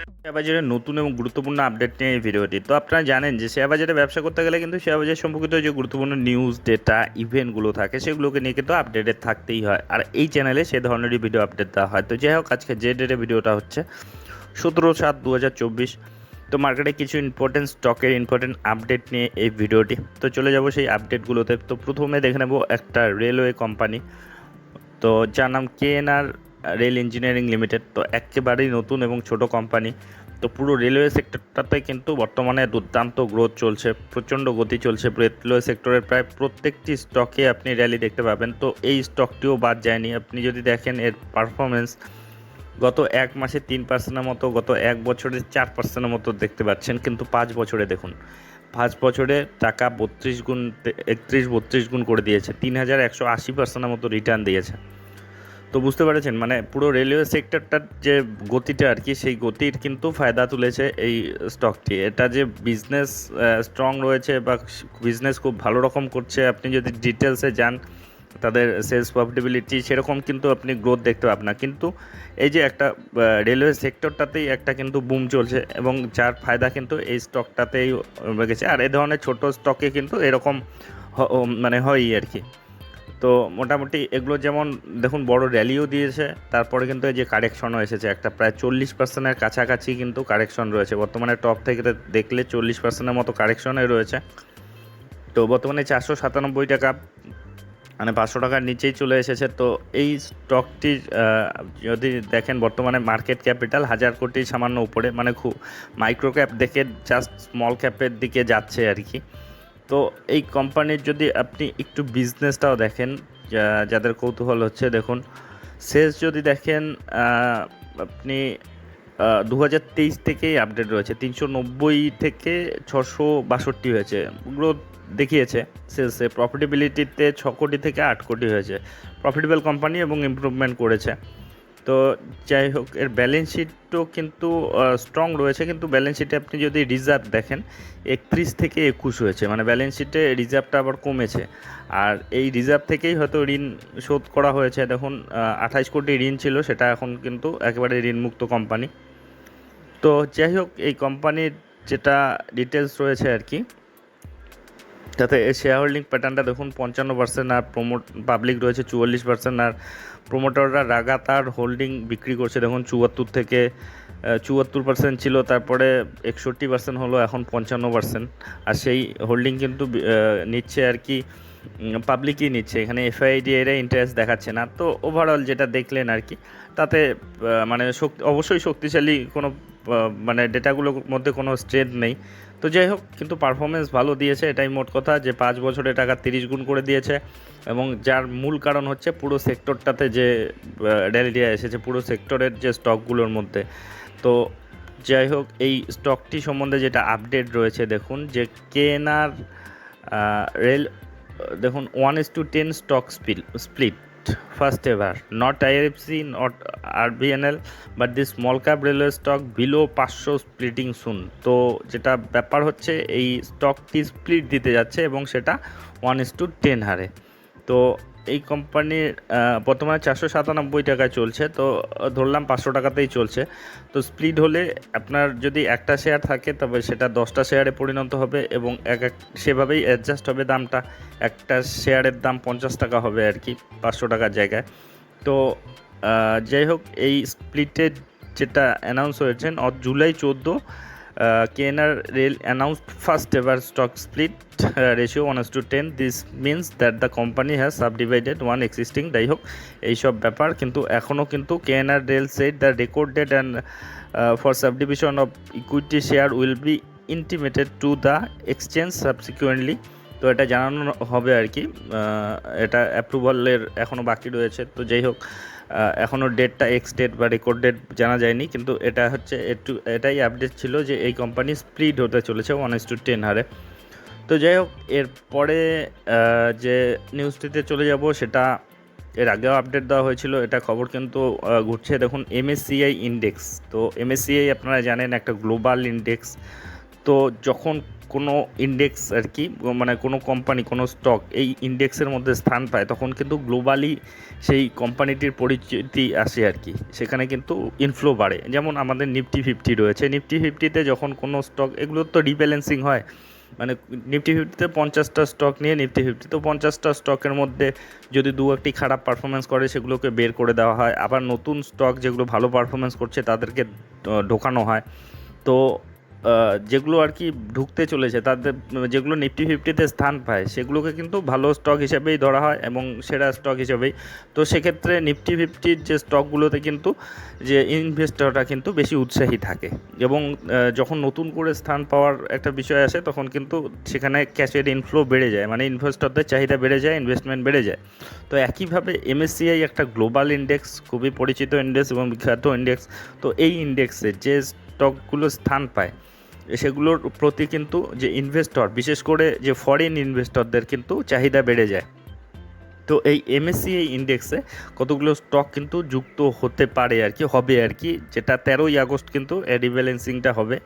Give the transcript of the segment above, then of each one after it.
Share বাজারের নতুন এবং গুরুত্বপূর্ণ আপডেট নিয়ে এই ভিডিওটি তো আপনারা জানেন যে শেয়ার বাজারে ব্যবসা করতে গেলে কিন্তু শেয়ার বাজার সম্পর্কিত যে গুরুত্বপূর্ণ নিউজ ডেটা ইভেন্টগুলো থাকে, সেগুলোকে নিয়ে কিন্তু আপডেটেড থাকতেই হয়। আর এই চ্যানেলে সে ধরনেরই ভিডিও আপডেট দেওয়া হয়। তো যাই হোক, আজকে যে ডেটে ভিডিওটা হচ্ছে, সতেরো সাত দু তো মার্কেটে কিছু ইম্পর্টেন্ট স্টকের ইম্পর্টেন্ট আপডেট নিয়ে এই ভিডিওটি তো চলে যাব সেই আপডেটগুলোতে তো প্রথমে দেখে নেব একটা রেলওয়ে কোম্পানি তো যার নাম কেএনআর রেল ইঞ্জিনিয়ারিং লিমিটেড। তো একেবারেই নতুন এবং ছোট কোম্পানি তো পুরো রেলওয়ে সেক্টরটাতে কিন্তু বর্তমানে দুর্দান্ত গ্রোথ চলছে, প্রচণ্ড গতি চলছে। রেলওয়ে সেক্টরের প্রায় প্রত্যেকটি স্টকে আপনি র্যালি দেখতে পাবেন। তো এই স্টকটিও বাদ যায়নি। আপনি যদি দেখেন এর পারফরমেন্স গত এক মাসে তিন পার্সেন্টের মতো, গত এক বছরে চার পার্সেন্টের মতো দেখতে পাচ্ছেন। কিন্তু পাঁচ বছরে দেখুন, পাঁচ বছরে টাকা বত্রিশ গুণ, একত্রিশ বত্রিশ গুণ করে দিয়েছে। তিন হাজার একশো আশি পার্সেন্টের মতো রিটার্ন দিয়েছে। তো বুঝতে পেরেছেন মানে পুরো রেলওয়ে সেক্টরটার যে গতিটা আর কি, সেই গতির কিন্তু ফায়দা তুলেছে এই স্টকটি এটা যে বিজনেস স্ট্রং রয়েছে বা বিজনেস খুব ভালো রকম করছে, আপনি যদি ডিটেলসে যান, তাদের সেলস প্রফিটেবিলিটি সেরকম কিন্তু আপনি গ্রোথ দেখতে পাবেন না। কিন্তু এই যে একটা রেলওয়ে সেক্টরটাতেই একটা কিন্তু বুম চলছে এবং যার ফায়দা কিন্তু এই স্টকটাতেই গেছে আর এই ধরনের ছোট স্টকে কিন্তু এরকম মানে হয়ই আর কি। তো মোটামুটি এগুলো যেমন দেখুন, বড় র্যালিও দিয়েছে, তারপরে কিন্তু এই যে কারেকশনও এসেছে, একটা প্রায় চল্লিশ পার্সেন্টের কাছাকাছি কিন্তু কারেকশন রয়েছে। বর্তমানে টপ থেকে দেখলে চল্লিশ পার্সেন্টের মতো কারেকশনে রয়েছে। তো বর্তমানে চারশো সাতানব্বই টাকা মানে পাঁচশো টাকার নিচেই চলে এসেছে। তো এই স্টকটি যদি দেখেন, বর্তমানে মার্কেট ক্যাপিটাল হাজার কোটি সামান্য উপরে মানে খুব মাইক্রো ক্যাপ দেখে জাস্ট স্মল ক্যাপের দিকে যাচ্ছে আর কি। তো এই কোম্পানির যদি আপনি একটু বিজনেসটাও দেখেন যাদের কৌতূহল হচ্ছে, দেখুন শেষ যদি দেখেন আপনি দু হাজার তেইশ থেকেই আপডেট রয়েছে, তিনশো নব্বই থেকে ছশো বাষট্টি হয়েছে গ্রোথ দেখিয়েছে সেলসে প্রফিটেবিলিটিতে ছ কোটি থেকে আট কোটি হয়েছে প্রফিটেবল কোম্পানি এবং ইমপ্রুভমেন্ট করেছে। তো যাই হোক, এর ব্যালেন্স শিটও কিন্তু স্ট্রং রয়েছে। কিন্তু ব্যালেন্স শিটে আপনি যদি রিজার্ভ দেখেন, একত্রিশ থেকে একুশ হয়েছে। মানে ব্যালেন্স শিটে রিজার্ভটা আবার কমেছে। আর এই রিজার্ভ থেকেই হয়তো ঋণ শোধ করা হয়েছে। দেখুন আঠাইশ কোটি ঋণ ছিল, সেটা এখন কিন্তু একেবারে ঋণমুক্ত কোম্পানি তো যাই হোক, এই কোম্পানির যেটা ডিটেলস রয়েছে আর কি তাতে শেয়ার হোল্ডিং প্যাটার্নটা দেখুন, পঞ্চান্ন পার্সেন্ট আর প্রমোট পাবলিক রয়েছে চুয়াল্লিশ পার্সেন্ট আর প্রোমোটাররা লাগাতার হোল্ডিং বিক্রি করছে। দেখুন, চুয়াত্তর থেকে চুয়াত্তর পার্সেন্ট ছিল, তারপরে একষট্টি পার্সেন্ট হলো, এখন পঞ্চান্ন পার্সেন্ট আর সেই হোল্ডিং কিন্তু নিচ্ছে আর কি পাবলিকই নিচ্ছে। এখানে এফআইডি এরা ইন্টারেস্ট দেখাচ্ছে না। তো ওভারঅল যেটা দেখলেন আর কি, তাতে মানে শক্তি, অবশ্যই শক্তিশালী কোনো মানে ডেটাগুলোর মধ্যে কোনো স্ট্রেংথ নেই। তো যাই হোক, কিন্তু পারফরমেন্স ভালো দিয়েছে, এটাই মোট কথা যে পাঁচ বছরে টাকা তিরিশ গুণ করে দিয়েছে এবং যার মূল কারণ হচ্ছে পুরো সেক্টরটাতে যে র্যালিটা এসেছে, পুরো সেক্টরের যে স্টকগুলোর মধ্যে। তো যাই হোক, এই স্টকটি সম্বন্ধে যেটা আপডেট রয়েছে, দেখুন যে কেনার রেল দেখুন one is to ten stock spill split first ever not IFC not RVNL but the small cap railway stock below পাঁচশো স্প্লিটিং সুন তো যেটা ব্যাপার হচ্ছে, এই স্টকটি স্প্লিট দিতে যাচ্ছে এবং সেটা ওয়ান ইস টু টেন হারে। তো এই কোম্পানির বর্তমানে চারশো সাতানব্বই টাকায় চলছে, তো ধরলাম পাঁচশো টাকাতেই চলছে। তো স্প্লিট হলে আপনার যদি একটা শেয়ার থাকে, তবে সেটা দশটা শেয়ারে পরিণত হবে এবং এক এক সেভাবেই অ্যাডজাস্ট হবে দামটা। একটা শেয়ারের দাম পঞ্চাশ টাকা হবে আর কি, পাঁচশো টাকার জায়গায়। তো যাই হোক, এই স্প্লিটের যেটা অ্যানাউন্স হয়েছেন অ জুলাই চোদ্দ KNR rail announced first ever stock split ratio one to ten this means that the company has subdivided one existing যাই হোক, এইসব ব্যাপার। কিন্তু এখনও কিন্তু KNR rail set the record date and for subdivision of equity share will be intimated to the exchange subsequently তো এটা জানানো হবে আর কি। এটা অ্যাপ্রুভালের এখনও বাকি রয়েছে। তো যাই হোক এখনও ডেটটা এক্স ডেট বা রেকর্ড ডেট জানা যায়নি, কিন্তু এটা হচ্ছে একটু, এটাই আপডেট ছিল যে এই কোম্পানি স্প্লিট হতে চলেছে ওয়ান ইস টু টেন হারে। তো যাই হোক এরপরে যে নিউজটিতে চলে যাব, সেটা এর আগেও আপডেট দেওয়া হয়েছিল, এটা খবর কিন্তু ঘুরছে। দেখুন এমএসসিআই ইন্ডেক্স তো এমএসসিআই আপনারা জানেন একটা গ্লোবাল ইন্ডেক্স তো যখন কোনো ইন্ডেক্স আর কি মানে কোনো কোম্পানি কোনো স্টক এই ইন্ডেক্সের মধ্যে স্থান পায়, তখন কিন্তু গ্লোবালি সেই কোম্পানিটির পরিচিতি আসে আর কি। সেখানে কিন্তু ইনফ্লো বাড়ে। যেমন আমাদের নিফটি ফিফটি রয়েছে। নিফটি ফিফটিতে যখন কোনো স্টক এগুলোর তো রিব্যালেন্সিং হয়। মানে নিফটি ফিফটিতে পঞ্চাশটা স্টক নিয়ে নিফটি ফিফটি তো পঞ্চাশটা স্টকের মধ্যে যদি দু একটি খারাপ পারফরমেন্স করে, সেগুলোকে বের করে দেওয়া হয়। আবার নতুন স্টক যেগুলো ভালো পারফরমেন্স করছে, তাদেরকে ঢোকানো হয়। তো যেগুলো আর কি ঢুকতে চলেছে, তাদের, যেগুলো নিফটি ফিফটিতে স্থান পায়, সেগুলোকে কিন্তু ভালো স্টক হিসেবেই ধরা হয় এবং সেরা স্টক হিসেবেই। তো সেক্ষেত্রে নিফটি ফিফটির যে স্টকগুলোতে কিন্তু, যে ইনভেস্টররা কিন্তু বেশি উৎসাহী থাকে এবং যখন নতুন করে স্থান পাওয়ার একটা বিষয় আসে, তখন কিন্তু সেখানে ক্যাশের ইনফ্লো বেড়ে যায় মানে ইনভেস্টরদের চাহিদা বেড়ে যায় ইনভেস্টমেন্ট বেড়ে যায়। তো একইভাবে এমএসসিআই একটা গ্লোবাল ইন্ডেক্স খুবই পরিচিত ইন্ডেক্স এবং বিখ্যাত ইন্ডেক্স তো এই ইন্ডেক্সে যে স্টকগুলো স্থান পায় সেগুলোর প্রতি কিন্তু যে ইনভেস্টর বিশেষ করে যে ফরেন ইনভেস্টরদের কিন্তু চাহিদা বেড়ে যায়। তো এই এমএসসিআই ইন্ডেক্সে কতগুলো স্টক কিন্তু যুক্ত হতে পারে আর কি, হবে আর কি, যেটা তেরোই আগস্ট কিন্তু রিব্যালেন্সিংটা হবে,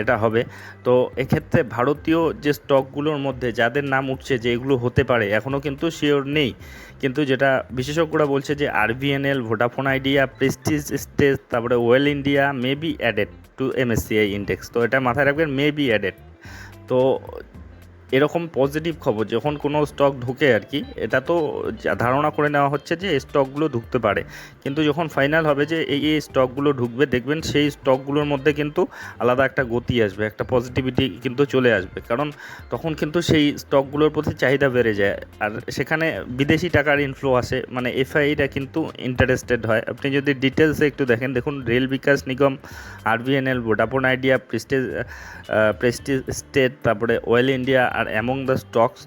এটা হবে। তো এক্ষেত্রে ভারতীয় যে স্টকগুলোর মধ্যে যাদের নাম উঠছে যে এগুলো হতে পারে এখনও কিন্তু শিওর নেই। কিন্তু যেটা বিশেষজ্ঞরা বলছে যে RBNL Vodafone Idea prestige stage তারপরে Oil India may be added to MSCI index তো এটা মাথায় রাখবেন মে বি অ্যাডেড তো এরকম পজিটিভ খবর, যখন কোনো স্টক ঢুকে আর কি, এটা তো ধারণা করে নেওয়া হচ্ছে যে এই স্টকগুলো ঢুকতে পারে। কিন্তু যখন ফাইনাল হবে যে এই এই স্টকগুলো ঢুকবে, দেখবেন সেই স্টকগুলোর মধ্যে কিন্তু আলাদা একটা গতি আসবে, একটা পজিটিভিটি কিন্তু চলে আসবে। কারণ তখন কিন্তু সেই স্টকগুলোর প্রতি চাহিদা বেড়ে যায়। আর সেখানে বিদেশি টাকার ইনফ্লো আসে মানে এফআইটা কিন্তু ইন্টারেস্টেড হয়। আপনি যদি ডিটেলসে একটু দেখেন, দেখুন Rail Vikas Nigam RBNL Vodafone Idea prestige prestige state তারপরে Oil India among the stocks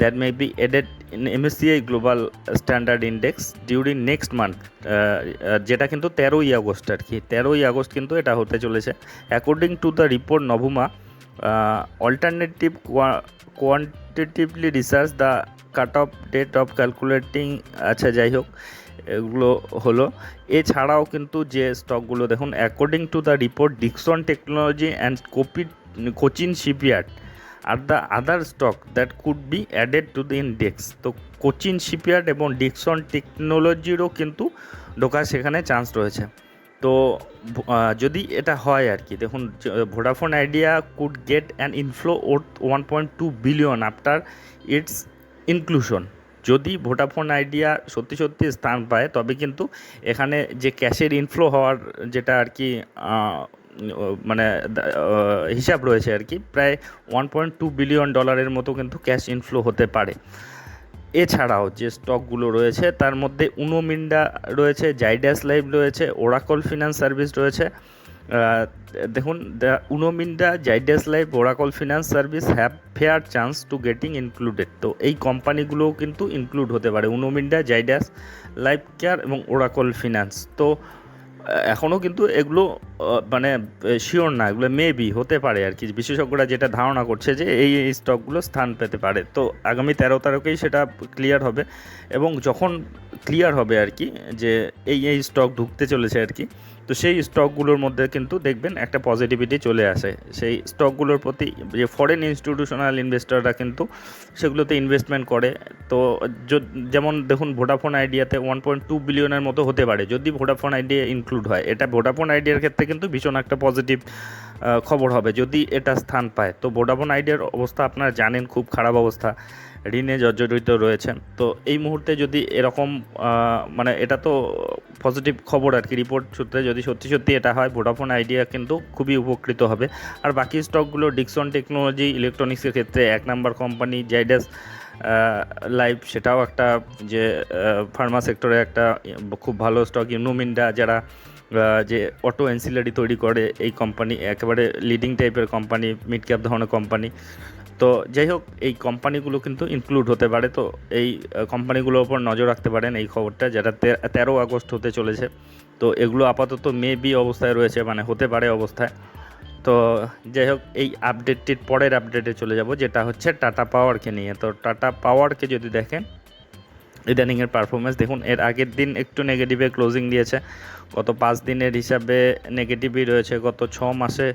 that may be added in MSCI global standard index during next month যেটা কিন্তু তেরোই আগস্ট আর কি। তেরোই আগস্ট কিন্তু এটা হতে চলেছে। According to the report Nuvama alternative quantitatively research the cut off date of calculating আচ্ছা যাই হোক, এগুলো হলো। এছাড়াও কিন্তু যে স্টকগুলো দেখুন according to the report Dixon technology and কোপি Cochin shipyard R the other stock that could be added to the index তো কোচিন, শিপইয়ার্ড এবং ডিকসন টেকনোলজিরও কিন্তু ঢোকার সেখানে চান্স রয়েছে। তো যদি এটা হয় আর কি, দেখুন Vodafone Idea could get an inflow worth one point two billion after its inclusion যদি ভোডাফোন আইডিয়া সত্যি সত্যি স্থান পায়, তবে কিন্তু এখানে যে ক্যাশের ইনফ্লো হওয়ার যেটা আর কি মানে হিসাব রয়েছে আর কি। প্রায় ওয়ান পয়েন্ট টু বিলিয়ন ডলারের মতো কিন্তু ক্যাশ ইনফ্লো হতে পারে। এছাড়াও যে স্টকগুলো রয়েছে, তার মধ্যে উনোমিন্ডা রয়েছে জাইডাস লাইভ রয়েছে ওরাকল ফিনান্স সার্ভিস রয়েছে। দেখুন the Uno Minda Zydus life Oracle finance service have fair chance to getting included তো এই কোম্পানিগুলোও কিন্তু ইনক্লুড হতে পারে। উনোমিন্ডা জাইডাস লাইফ কেয়ার এবং ওরাকল ফিনান্স তো এখনও কিন্তু এগুলো মানে শিওর না, এগুলো মেবি হতে পারে আর কি। বিশেষজ্ঞরা যেটা ধারণা করছে যে এই স্টকগুলো স্থান পেতে পারে। তো আগামী তেরো তারিখেই সেটা ক্লিয়ার হবে এবং যখন ক্লিয়ার হবে আর কি, যে এই এই স্টক ঢুকতে চলেছে আর কি তো সেই স্টকগুলোর মধ্যে কিন্তু দেখবেন একটা পজিটিভিটি চলে আসে। সেই স্টকগুলোর প্রতি যে ফরেন ইনস্টিটিউশনাল ইনভেস্টররা কিন্তু সেগুলোতে ইনভেস্টমেন্ট করে। তো যেমন দেখুন ভোডাফোন আইডিয়াতে ওয়ান পয়েন্ট টু বিলিয়নের মতো হতে পারে। যদি ভোডাফোন আইডিয়া ইনক্লুড হয়, এটা ভোডাফোন আইডিয়ার ক্ষেত্রে কিন্তু ভীষণ একটা পজিটিভ খবর হবে। যদি এটা স্থান পায়, তো ভোডাফোন আইডিয়ার অবস্থা আপনারা জানেন, খুব খারাপ অবস্থা। ঋণে জর্জরিত রয়েছেন। তো এই মুহূর্তে যদি এরকম মানে এটা তো পজিটিভ খবর আর কি রিপোর্ট সূত্রে যদি সত্যি সত্যি এটা হয় ভোডাফোন আইডিয়া কিন্তু খুবই উপকৃত হবে। আর বাকি স্টকগুলো ডিকসন টেকনোলজি ইলেকট্রনিক্সের ক্ষেত্রে এক নাম্বার কোম্পানি জাইডাস লাইভ সেটাও একটা যে ফার্মা সেক্টরে একটা খুব ভালো স্টক ইউনোমিন্ডা যারা যে অটো এনসিলারি তৈরি করে এই কোম্পানি একেবারে লিডিং টাইপের কোম্পানি মিড ক্যাপ ধরনের কোম্পানি তো যাই হোক, এই কোম্পানিগুলো কিন্তু ইনক্লুড হতে পারে। তো এই কোম্পানিগুলোর ওপর নজর রাখতে পারেন এই খবরটা, যেটা তেরো আগস্ট হতে চলেছে। তো এগুলো আপাতত মে বি অবস্থায় রয়েছে মানে হতে পারে অবস্থায়। তো যাই হোক, এই আপডেটটির পরের আপডেটে চলে যাব, যেটা হচ্ছে টাটা পাওয়ারকে নিয়ে। তো টাটা পাওয়ারকে যদি দেখেন ইদানিংয়ের পারফরমেন্স দেখুন, এর আগের দিন একটু নেগেটিভে ক্লোজিং দিয়েছে। গত পাঁচ দিনের হিসাবে নেগেটিভই রয়েছে। গত ছ মাসে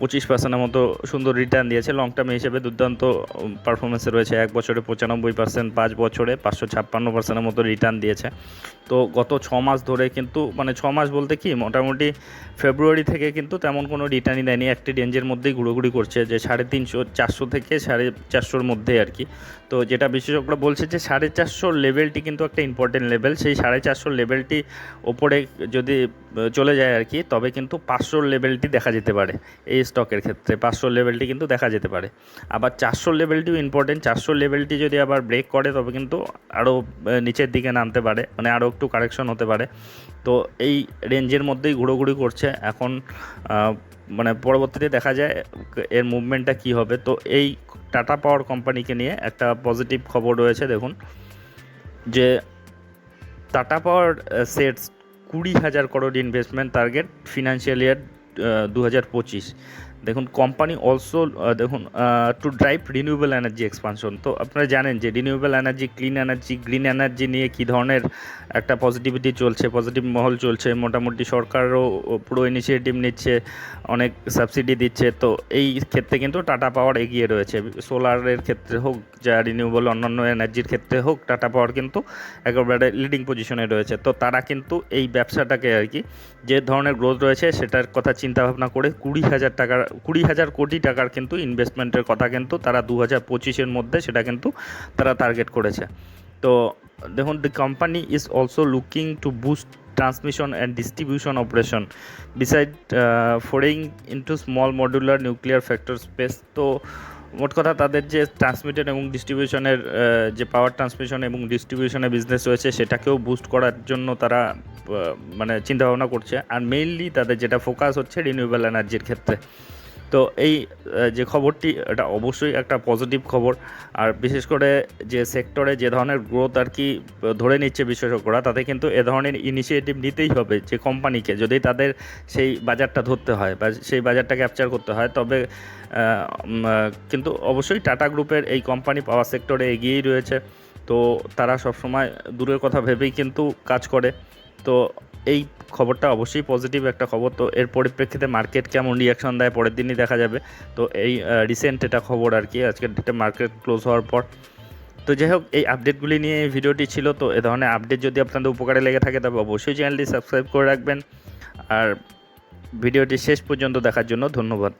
পঁচিশ পার্সেন্টের মতো সুন্দর রিটার্ন দিয়েছে। লং টার্ম হিসেবে দুর্দান্ত পারফরমেন্সে রয়েছে। এক বছরে পঁচানব্বই পার্সেন্ট পাঁচ বছরে পাঁচশো ছাপ্পান্ন পার্সেন্টের মতো রিটার্ন দিয়েছে। তো গত ছ মাস ধরে কিন্তু মানে ছ মাস বলতে কি, মোটামুটি ফেব্রুয়ারি থেকে কিন্তু তেমন কোনো রিটার্নই দেয়নি। একটি রেঞ্জের মধ্যেই ঘুরোঘুরি করছে যে সাড়ে তিনশো, চারশো থেকে সাড়ে চারশোর মধ্যে আর কি। তো যেটা বিশেষজ্ঞরা বলছে যে সাড়ে চারশোর লেভেলটি কিন্তু একটা ইম্পর্টেন্ট লেভেল সেই সাড়ে চারশোর লেভেলটি ওপরে যদি চলে যায় আর কি। তবে কিন্তু পাঁচশোর লেভেলটি দেখা যেতে পারে এই স্টকের ক্ষেত্রে। পাঁচশোর লেভেলটি কিন্তু দেখা যেতে পারে। আবার চারশোর লেভেলটিও ইম্পর্টেন্ট চারশোর লেভেলটি যদি আবার ব্রেক করে, তবে কিন্তু আরও নিচের দিকে নামতে পারে। মানে আরও একটু কারেকশন হতে পারে। তো এই রেঞ্জের মধ্যেই ঘুরোঘুরি করছে। এখন মানে পরবর্তীতে দেখা যায় এর মুভমেন্টটা কী হবে। তো এই টাটা পাওয়ার কোম্পানিকে নিয়ে একটা পজিটিভ খবর রয়েছে, দেখুন। যে টাটা পাওয়ার সেটস কুড়ি হাজার crore investment target financial year দু হাজার পঁচিশ। দেখুন কোম্পানি অলসো দেখুন to drive renewable energy expansion তো আপনারা জানেন যে renewable energy clean energy green energy নিয়ে কী ধরনের একটা পজিটিভিটি চলছে পজিটিভ মহল চলছে। মোটামুটি সরকারও পুরো ইনিশিয়েটিভ নিচ্ছে, অনেক সাবসিডি দিচ্ছে। তো এই ক্ষেত্রে কিন্তু টাটা পাওয়ার এগিয়ে রয়েছে। সোলারের ক্ষেত্রে হোক, যা রিনিউয়েবল অন্যান্য এনার্জির ক্ষেত্রে হোক, টাটা পাওয়ার কিন্তু একেবারে লিডিং পজিশনে রয়েছে। তো তারা কিন্তু এই ব্যবসাটাকে আর কি, যে ধরনের গ্রোথ রয়েছে, সেটার কথা চিন্তা ভাবনা করে কুড়ি হাজার টাকার কুড়ি হাজার কোটি টাকার কিন্তু ইনভেস্টমেন্টের কথা কিন্তু তারা দু হাজার পঁচিশের মধ্যে সেটা কিন্তু তারা টার্গেট করেছে। তো দেখুন the company is also looking to boost transmission and distribution operation beside foraying into small modular nuclear factor space তো মোট কথা তাদের যে ট্রান্সমিশন এবং ডিস্ট্রিবিউশনের যে পাওয়ার ট্রান্সমিশন এবং ডিস্ট্রিবিউশনের বিজনেস রয়েছে, সেটাকেও বুস্ট করার জন্য তারা মানে চিন্তাভাবনা করছে। আর মেইনলি তাদের যেটা ফোকাস হচ্ছে রিনিউয়েবল এনার্জির ক্ষেত্রে। তো এই যে খবরটি, এটা অবশ্যই একটা পজিটিভ খবর। আর বিশেষ করে যে সেক্টরে যে ধরনের গ্রোথ আর কি ধরে নিচ্ছে বিশেষজ্ঞরা, তাতে কিন্তু এ ধরনের ইনিশিয়েটিভ নিতেই হবে যে কোম্পানিকে যদি তাদের সেই বাজারটা ধরতে হয় বা সেই বাজারটা ক্যাপচার করতে হয়, তবে কিন্তু অবশ্যই টাটা গ্রুপের এই কোম্পানি পাওয়ার সেক্টরে এগিয়েই রয়েছে। তো তারা সবসময় দূরের কথা ভেবেই কিন্তু কাজ করে। তো এই খবরটা অবশ্যই পজিটিভ একটা খবর। তো এর পরিপ্রেক্ষিতে মার্কেট কেমন রিয়াকশন দেয় পরের দিনই দেখা যাবে। তো এই রিসেন্ট এটা খবর আর কি আজকের ডেটে মার্কেট ক্লোজ হওয়ার পর। তো যাই হোক, এই আপডেটগুলি নিয়ে এই ভিডিওটি ছিল। তো এ ধরনের আপডেট যদি আপনাদের উপকারে লেগে থাকে, তবে অবশ্যই চ্যানেলটি সাবস্ক্রাইব করে রাখবেন। আর ভিডিওটি শেষ পর্যন্ত দেখার জন্য ধন্যবাদ।